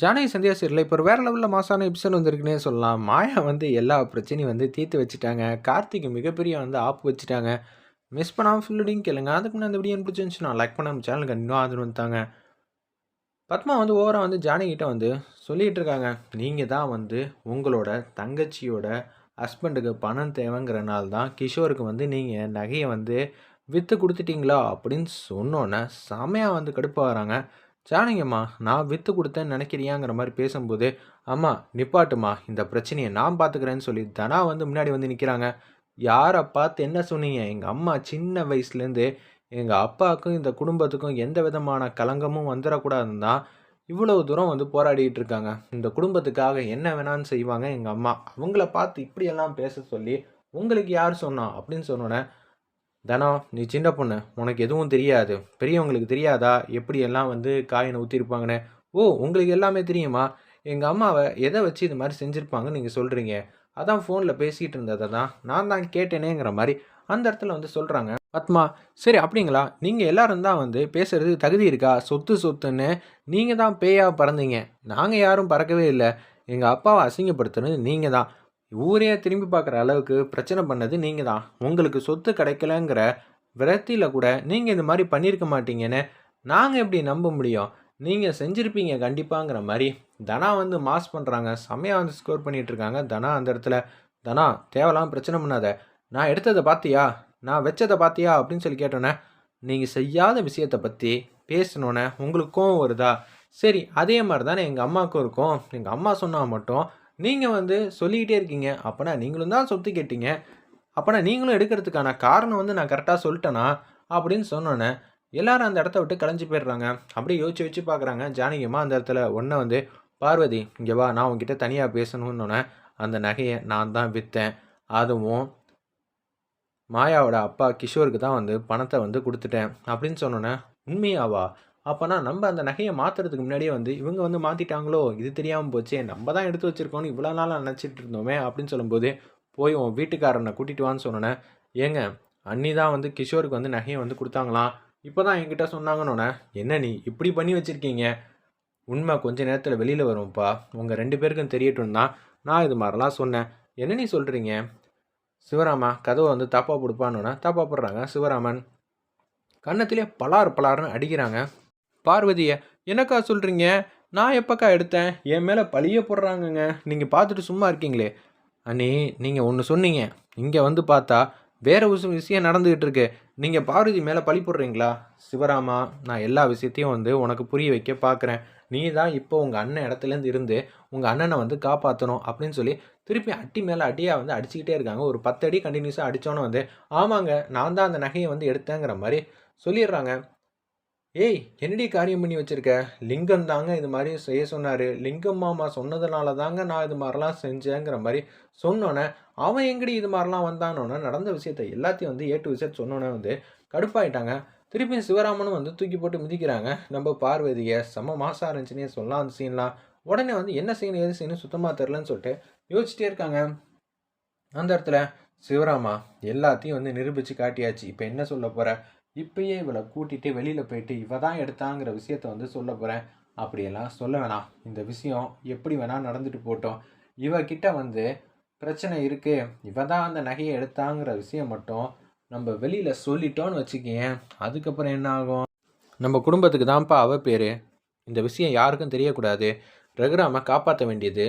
Janaki Sandhya serial இப்போ வேறு லெவலில் மாசான எபிசோட் வந்திருக்குன்னே சொல்லலாம். மாயா வந்து எல்லா பிரச்சனையும் வந்து தீர்த்து வச்சுட்டாங்க. கார்த்திக் மிகப்பெரிய வந்து ஆப்பு வச்சுட்டாங்க. மிஸ் பண்ணாமல் ஃபுல்லுடையும் கேளுங்க. அதுக்கு முன்னாடி அந்த வீடியோ பிடிச்சிருந்துச்சு நான் லைக் பண்ண சேனலுக்கு இன்னும் ஆதரவு வந்துட்டாங்க பத்மா வந்து ஓவராக வந்து ஜானகிட்ட வந்து சொல்லிகிட்டு இருக்காங்க. நீங்கள் தான் வந்து உங்களோட தங்கச்சியோட ஹஸ்பண்டுக்கு பணம் தேவைங்கிறனால தான் கிஷோருக்கு வந்து நீங்கள் நகையை வந்து விற்று கொடுத்துட்டீங்களா அப்படின்னு சொன்னோன்னே செமையாக வந்து கடுப்பாகிறாங்க ஜானகிம்மா நான் விற்று கொடுத்தேன்னு நினைக்கிறியாங்கிற மாதிரி பேசும்போது அம்மா நிப்பாட்டுமா இந்த பிரச்சனையை நான் பார்த்துக்கிறேன்னு சொல்லி தனா வந்து முன்னாடி வந்து நிற்கிறாங்க யாரை பார்த்து என்ன சொன்னீங்க? எங்கள் அம்மா சின்ன வயசுலேருந்து எங்கள் அப்பாவுக்கும் இந்த குடும்பத்துக்கும் எந்த விதமான கலங்கமும் வந்துடக்கூடாதுன்னு தான் இவ்வளவு தூரம் வந்து போராடிட்டு இருக்காங்க. இந்த குடும்பத்துக்காக என்ன வேணான்னு செய்வாங்க எங்கள் அம்மா. அவங்கள பார்த்து இப்படியெல்லாம் பேச சொல்லி உங்களுக்கு யார் சொன்னா? அப்படின்னு சொன்னோன்னே தனா நீ சின்ன பொண்ணு உனக்கு எதுவும் தெரியாது. பெரியவங்களுக்கு தெரியாதா? எப்படியெல்லாம் வந்து காயினை ஊற்றிருப்பாங்கன்னு ஓ உங்களுக்கு எல்லாமே தெரியுமா? எங்கள் அம்மாவை எதை வச்சு இது மாதிரி செஞ்சுருப்பாங்கன்னு நீங்கள் சொல்கிறீங்க அதான் ஃபோனில் பேசிகிட்டு இருந்ததை தான். நான் தான் கேட்டேனேங்கிற மாதிரி அந்த இடத்துல வந்து சொல்கிறாங்க பத்மா சரி அப்படிங்களா? நீங்கள் எல்லோரும் தான் வந்து பேசுகிறது தகுதி இருக்கா? சொத்து சொத்துன்னு நீங்கள் தான் பேயாக பறந்தீங்க. நாங்கள் யாரும் பறக்கவே இல்லை. எங்கள் அப்பாவை அசிங்கப்படுத்துனது நீங்கள் தான். ஊரே திரும்பி பார்க்குற அளவுக்கு பிரச்சனை பண்ணது நீங்கள் தான் உங்களுக்கு சொத்து கிடைக்கலங்கிற விரத்தியில் கூட நீங்கள் இந்த மாதிரி பண்ணியிருக்க மாட்டீங்கன்னு நாங்கள் எப்படி நம்ப முடியும்? நீங்கள் செஞ்சுருப்பீங்க கண்டிப்பாங்கிற மாதிரி தனா வந்து மாஸ் பண்ணுறாங்க செம்மையாக வந்து ஸ்கோர் பண்ணிகிட்ருக்காங்க தனா அந்த இடத்துல தனா தேவலாம் பிரச்சனை பண்ணாத. நான் எடுத்ததை பார்த்தியா நான் வச்சதை பார்த்தியா அப்படின்னு சொல்லி கேட்டோன்னே நீங்கள் செய்யாத விஷயத்தை பற்றி பேசணுன்னே உங்களுக்கும் வருதா? சரி அதே மாதிரி தானே எங்கள் அம்மாவுக்கும் இருக்கும். எங்கள் அம்மா சொன்னால் மட்டும் நீங்கள் வந்து சொல்லிக்கிட்டே இருக்கீங்க. அப்போனா நீங்களும் தான் சொத்து கேட்டீங்க. அப்போனா நீங்களும் எடுக்கிறதுக்கான காரணம் வந்து நான் கரெக்டாக சொல்லிட்டேனா? அப்படின்னு சொன்னோன்னே எல்லாரும் அந்த இடத்த விட்டு கலைஞ்சு போயிடுறாங்க. அப்படியே யோசிச்சு வச்சு பார்க்குறாங்க ஜானகியமாக அந்த இடத்துல ஒன்றை வந்து பார்வதி இங்கே வா நான் உங்ககிட்ட தனியாக பேசணுன்னொன்னே அந்த நகையை நான் தான் விற்றேன் அதுவும் மாயாவோட அப்பா கிஷோருக்கு தான் வந்து பணத்தை வந்து கொடுத்துட்டேன். அப்படின்னு சொன்னோன்னே உண்மையாவா? அப்போனா நம்ம அந்த நகையை மாற்றுறதுக்கு முன்னாடியே வந்து இவங்க வந்து மாற்றிட்டாங்களோ இது தெரியாமல் போச்சே நம்ம தான் எடுத்து வச்சுருக்கோன்னு இவ்வளோ நாளாக நினச்சிட்டு இருந்தோமே அப்படின்னு சொல்லும்போது போய் உன் வீட்டுக்காரனை கூட்டிகிட்டு வான்னு சொன்னோன்னே ஏங்க அண்ணி தான் வந்து கிஷோருக்கு வந்து நகையை வந்து கொடுத்தாங்களாம் இப்போ தான் என்கிட்ட சொன்னாங்கன்னொன்னே என்ன நீ இப்படி பண்ணி வச்சுருக்கீங்க? உண்மை கொஞ்சம் நேரத்தில் வெளியில் வரும்ப்பா. உங்கள் ரெண்டு பேருக்கும் தெரியட்டும் தான். நான் இது மாதிரிலாம் சொன்னேன். என்ன நீ சொல்கிறீங்க சிவராமா கதவை வந்து தப்பாக கொடுப்பான்னொன்னே தப்பாக போடுறாங்க. சிவராமன் கன்னத்திலே பலார் பலார்னு அடிக்கிறாங்க. பார்வதியை என்னக்கா சொல்கிறீங்க நான் எப்போக்கா எடுத்தேன்? என் மேலே பழிய போடுறாங்கங்க. நீங்கள் பார்த்துட்டு சும்மா இருக்கீங்களே. அண்ணி நீங்கள் ஒன்று சொன்னீங்க. இங்கே வந்து பார்த்தா வேறு ஒரு விஷயம் நடந்துக்கிட்டு இருக்கு. நீங்கள் பார்வதி மேலே பழி போடுறீங்களா? சிவராமா நான் எல்லா விஷயத்தையும் வந்து உனக்கு புரிய வைக்க பார்க்குறேன். நீ தான் இப்போ உங்கள் அண்ணன் இடத்துலேருந்து இருந்து உங்கள் அண்ணனை வந்து காப்பாற்றணும் அப்படின்னு சொல்லி திருப்பி அட்டி மேலே அடியாக வந்து அடிச்சுக்கிட்டே இருக்காங்க. ஒரு பத்து அடி கண்டினியூஸாக அடித்தோன்னே வந்து ஆமாங்க நான் தான் அந்த நகையை வந்து எடுத்தேங்கிற மாதிரி சொல்லிடுறாங்க. ஏய் என்னடி காரியம் பண்ணி வச்சுருக்க? லிங்கம் தாங்க இது மாதிரி செய்ய சொன்னார். லிங்கம் மாமா சொன்னதுனால தாங்க நான் இது மாதிரிலாம் செஞ்சேங்கிற மாதிரி சொன்னோன்னே அவன் எங்கடி இது மாதிரிலாம் வந்தானோன்னே நடந்த விஷயத்த எல்லாத்தையும் வந்து ஏ டு விஷயத்த சொன்னோன்னே வந்து கடுப்பாயிட்டாங்க. திருப்பி சிவராமனும் வந்து தூக்கி போட்டு மிதிக்கிறாங்க. நம்ம பார்வதியை செம மாசம் இருந்துச்சுன்னே சொல்லலாம் அந்த சீன்லாம் உடனே வந்து என்ன செய்யணும் எது செய்யணும் சுத்தமாக தெரிலன்னு சொல்லிட்டு யோசிச்சிட்டே இருக்காங்க. அந்த இடத்துல சிவராமா எல்லாத்தையும் வந்து நிரூபித்து காட்டியாச்சு. இப்போ என்ன சொல்ல போகிற இப்பயே இவளை கூட்டிகிட்டு வெளியில் போயிட்டு இவ தான் எடுத்தாங்கிற விஷயத்த வந்து சொல்ல போகிறேன் அப்படியெல்லாம் சொல்ல வேணாம். இந்த விஷயம் எப்படி வேணால் நடந்துட்டு போட்டோம். இவகிட்ட வந்து பிரச்சனை இருக்குது இவ தான் அந்த நகையை எடுத்தாங்கிற விஷயம் மட்டும் நம்ம வெளியில் சொல்லிட்டோன்னு வச்சுக்கேன் அதுக்கப்புறம் என்ன ஆகும்? நம்ம குடும்பத்துக்கு தான்ப்பா அவ பேர். இந்த விஷயம் யாருக்கும் தெரியக்கூடாது. ரகுராமை காப்பாற்ற வேண்டியது.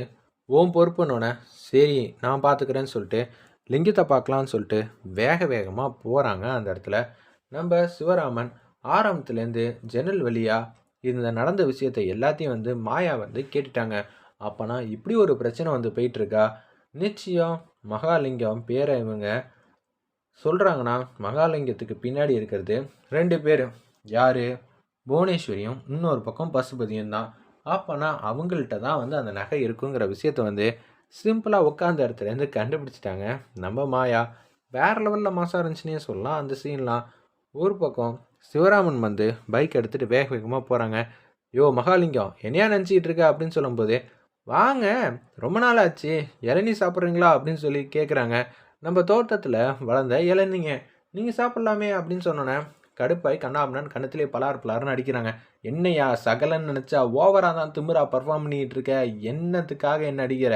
ஓம் பொறுப்புன்னொன்னே சரி நான் பார்த்துக்கிறேன்னு சொல்லிட்டு லிங்கத்தை பார்க்கலான்னு சொல்லிட்டு வேக வேகமாக போகிறாங்க அந்த இடத்துல. நம்ம சிவராமன் ஆரம்பத்துலேருந்து ஜன்னல் வழியாக இந்த நடந்த விஷயத்தை எல்லாத்தையும் வந்து மாயா வந்து கேட்டுட்டாங்க. அப்போனா இப்படி ஒரு பிரச்சனை வந்து போயிட்டுருக்கா? நிச்சயம் மகாலிங்கம் பேரை இவங்க சொல்கிறாங்கன்னா மகாலிங்கத்துக்கு பின்னாடி இருக்கிறது ரெண்டு பேர் யார்? புவனேஸ்வரியும் இன்னொரு பக்கம் பசுபதியும் தான். அப்போனா அவங்கள்ட்ட தான் வந்து அந்த நகை இருக்குங்கிற விஷயத்த வந்து சிம்பிளாக உட்காந்த இடத்துலேருந்து கண்டுபிடிச்சிட்டாங்க நம்ம மாயா. வேறு லெவலில் மாதம் இருந்துச்சுன்னே சொல்லலாம் அந்த சீன்லாம் ஒரு பக்கம் சிவராமன் வந்து பைக் எடுத்துகிட்டு வேக வேகமாக போகிறாங்க யோ மகாலிங்கம் என்னையா நினச்சிக்கிட்டு இருக்க? அப்படின்னு சொல்லும்போது வாங்க ரொம்ப நாள் ஆச்சு இளநீ சாப்பிட்றீங்களா? அப்படின்னு சொல்லி கேட்குறாங்க நம்ம தோட்டத்தில் வளர்ந்த இளநீங்க நீங்கள் சாப்பிட்லாமே அப்படின்னு சொன்னோன்னே கடுப்பாய் கண்ணாபுனான்னு கண்ணத்திலே பலார் பலார்னு அடிக்கிறாங்க. என்னையா சகலன்னு நினச்சா ஓவராக தான் திமுறா பர்ஃபார்ம் பண்ணிகிட்டு இருக்க? என்னத்துக்காக என்ன அடிக்கிற?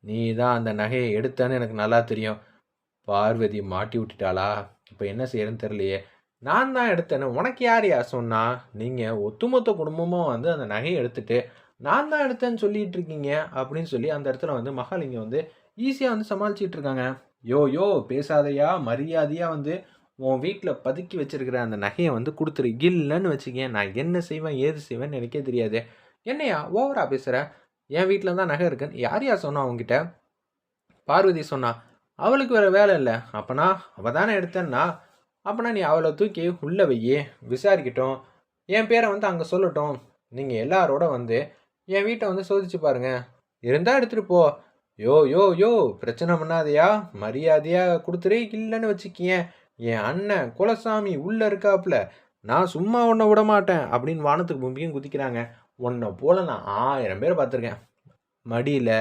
நீ தான் அந்த நகையை எடுத்தேன்னு எனக்கு நல்லா தெரியும். பார்வதி மாட்டி விட்டுட்டாளா? இப்போ என்ன செய்யறதுன்னு தெரியலையே. நான் தான் எடுத்தேன்னு உனக்கு யார் யார் சொன்னால் நீங்கள் ஒட்டுமொத்த குடும்பமும் வந்து அந்த நகையை எடுத்துட்டு நான் தான் எடுத்தேன்னு சொல்லிட்டு இருக்கீங்க அப்படின்னு சொல்லி அந்த இடத்துல வந்து மகாலிங்கம் வந்து ஈஸியாக வந்து சமாளிச்சிட்டு இருக்காங்க. யோ யோ பேசாதையா மரியாதையாக வந்து உன் வீட்டில் பதுக்கி வச்சிருக்கிற அந்த நகையை வந்து கொடுத்துரு. இல்லைன்னு வச்சுக்கேன் நான் என்ன செய்வேன் ஏது செய்வேன்னு எனக்கே தெரியாது. என்னையா ஓவரா பேசுகிற என் வீட்டில் தான் நகை இருக்குன்னு யார் யார் சொன்னா அவங்ககிட்ட பார்வதி சொன்னா அவளுக்கு வேறு வேலை இல்லை. அப்பனா அவள் தானே எடுத்தேன்னா அப்பனா நீ அவளை தூக்கி உள்ளே வையே. விசாரிக்கட்டும். என் பேரை வந்து அங்கே சொல்லட்டும். நீங்கள் எல்லாரோட வந்து என் வீட்டை வந்து சோதிச்சு பாருங்க. இருந்தால் எடுத்துகிட்டு போ. யோ யோ யோ பிரச்சனை பண்ணாதையா. மரியாதையாக கொடுத்துரு இல்லைன்னு வச்சுக்கியேன் என் அண்ணன் குலசாமி உள்ளே இருக்காப்புல. நான் சும்மா உன்னை விட மாட்டேன் அப்படின்னு வானத்துக்கு மும்பியும் குதிக்கிறாங்க. உன்னை போல நான் ஆயிரம் பேர் பார்த்துருக்கேன். மடியில்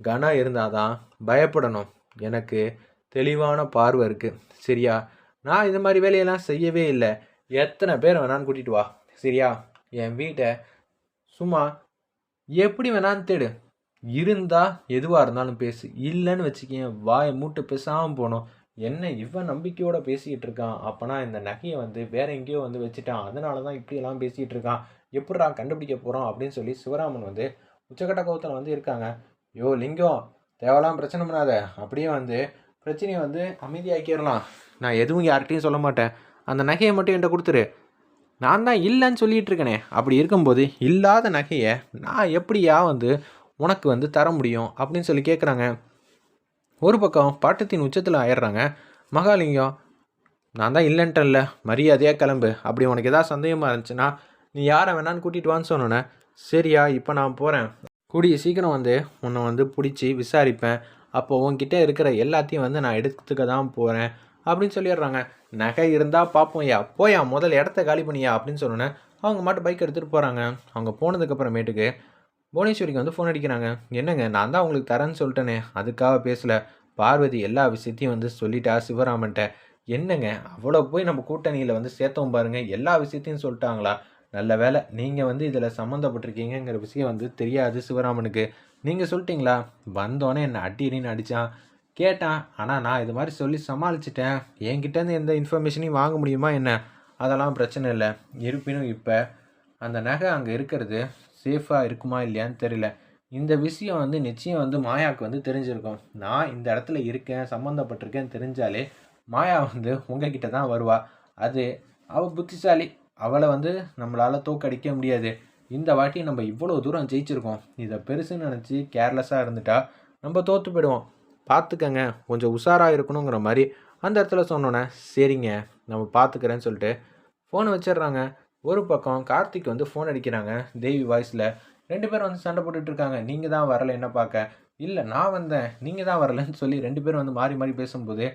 கனம் இருந்தாதான் பயப்படணும். எனக்கு தெளிவான பார்வை இருக்குது சரியா? நான் இந்த மாதிரி வேலையெல்லாம் செய்யவே இல்லை. எத்தனை பேர் வேணான்னு கூட்டிகிட்டு வா. சரியா? என் வீட்டை சும்மா எப்படி வேணான்னு தேடு. இருந்தால் எதுவாக இருந்தாலும் பேசு. இல்லைன்னு வச்சுக்கேன் வாயை மூட்டு பேசாமல் போனோம் என்ன இவன் நம்பிக்கையோட பேசிக்கிட்டு இருக்கான். அப்போனா இந்த நகையை வந்து வேற எங்கேயோ வந்து வச்சுட்டான். அதனால தான் இப்படியெல்லாம் பேசிக்கிட்டு இருக்கான். எப்படிடா கண்டுபிடிக்க போகிறோம் அப்படின்னு சொல்லி சிவராமன் வந்து உச்சக்கட்ட கோபத்தில் வந்து இருக்காங்க. யோ லிங்கம் தேவலாம் பிரச்சனை பண்ணாத. அப்படியே வந்து பிரச்சனையை வந்து அமைதியாக்கிடலாம். நான் எதுவும் யார்கிட்டையும் சொல்ல மாட்டேன். அந்த நகையை மட்டும் என்கிட்ட கொடுத்துரு. நான் தான் இல்லைன்னு சொல்லிட்டு இருக்கேனே. அப்படி இருக்கும்போது இல்லாத நகையை நான் எப்படியா வந்து உனக்கு வந்து தர முடியும் அப்படின்னு சொல்லி கேட்குறாங்க ஒரு பக்கம் பாட்டத்தின் உச்சத்தில் ஆயிடுறாங்க. மகாலிங்கம் நான் தான் இல்லைன்ட்டேன்ல மரியாதையாக கிளம்பு. அப்படி உனக்கு எதாவது சந்தேகமாக இருந்துச்சுன்னா நீ யாரை வேணான்னு கூட்டிகிட்டு வான்னு சொன்னோன்னே சரியா இப்போ நான் போகிறேன் கூடிய சீக்கிரம் வந்து உன்னை வந்து பிடிச்சி விசாரிப்பேன். அப்போ உன்கிட்ட இருக்கிற எல்லாத்தையும் வந்து நான் எடுத்துக்க தான் போகிறேன் அப்படின்னு சொல்லிடுறாங்க. நகை இருந்தால் பார்ப்போம்யா போயா முதல் இடத்த காலி பண்ணியா அப்படின்னு சொன்னோன்னே அவங்க மட்டும் பைக் எடுத்துகிட்டு போகிறாங்க அவங்க போனதுக்கப்புறமேட்டுக்கு புவனேஸ்வரிக்கு வந்து ஃபோன் அடிக்கிறாங்க. என்னங்க நான் தான் உங்களுக்கு தரேன்னு சொல்லிட்டேனே. அதுக்காக பேசலை. பார்வதி எல்லா விஷயத்தையும் வந்து சொல்லிட்டா சிவராமன்ட்ட. என்னங்க அவ்வளோ போய் நம்ம கூட்டணியில் வந்து சேர்த்தோம் பாருங்கள் எல்லா விஷயத்தையும் சொல்லிட்டாங்களா? நல்ல வேலை நீங்கள் வந்து இதில் சம்மந்தப்பட்டிருக்கீங்கிற விஷயம் வந்து தெரியாது சிவராமனுக்கு. நீங்கள் சொல்லிட்டீங்களா? வந்தோடனே என்னை அடின்னு அடித்தான் கேட்டான். ஆனால் நான் இது மாதிரி சொல்லி சமாளிச்சிட்டேன். என்கிட்டேருந்து எந்த இன்ஃபர்மேஷனையும் வாங்க முடியுமா என்ன? அதெல்லாம் பிரச்சனை இல்லை. இருப்பினும் இப்போ அந்த நகை அங்கே இருக்கிறது சேஃபாக இருக்குமா இல்லையான்னு தெரியல. இந்த விஷயம் வந்து நிச்சயம் வந்து மாயாவுக்கு வந்து தெரிஞ்சிருக்கும். நான் இந்த இடத்துல இருக்கேன் சம்மந்தப்பட்டிருக்கேன்னு தெரிஞ்சாலே மாயா வந்து உங்ககிட்ட தான் வருவா. அது அவள் புத்திசாலி. அவளை வந்து நம்மளால் தோக்கடிக்க முடியாது. இந்த வாட்டி நம்ம இவ்வளோ தூரம் ஜெயிச்சிருக்கோம். இதை பெருசுன்னு நினச்சி கேர்லெஸ்ஸாக இருந்துட்டா நம்ம தோற்று போயிடுவோம். பார்த்துக்கங்க கொஞ்சம் உஷாராக இருக்கணுங்கிற மாதிரி அந்த இடத்துல சொன்னோன்னே சரிங்க நம்ம பார்த்துக்கிறேன்னு சொல்லிட்டு ஃபோனை வச்சிடுறாங்க. ஒரு பக்கம் கார்த்திக் வந்து ஃபோன் அடிக்கிறாங்க தேவி வாய்ஸில் ரெண்டு பேரும் வந்து சண்டை போட்டுட்ருக்காங்க நீங்கள் தான் வரல என்ன பார்க்க இல்லை நான் வந்தேன். நீங்கள் தான் வரலன்னு சொல்லி ரெண்டு பேரும் வந்து மாறி மாறி பேசும்போது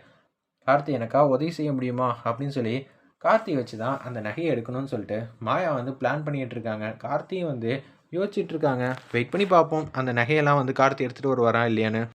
கார்த்தி எனக்கா உதவி செய்ய முடியுமா? அப்படின்னு சொல்லி கார்த்தி வச்சு தான் அந்த நகையை எடுக்கணும்னு சொல்லிட்டு மாயா வந்து பிளான் பண்ணிகிட்டு இருக்காங்க கார்த்தியும் வந்து யோசிச்சுட்டு இருக்காங்க வெயிட் பண்ணி பார்ப்போம். அந்த நகையெல்லாம் வந்து கார்த்தி எடுத்துகிட்டு வருவாரா இல்லையான்னு.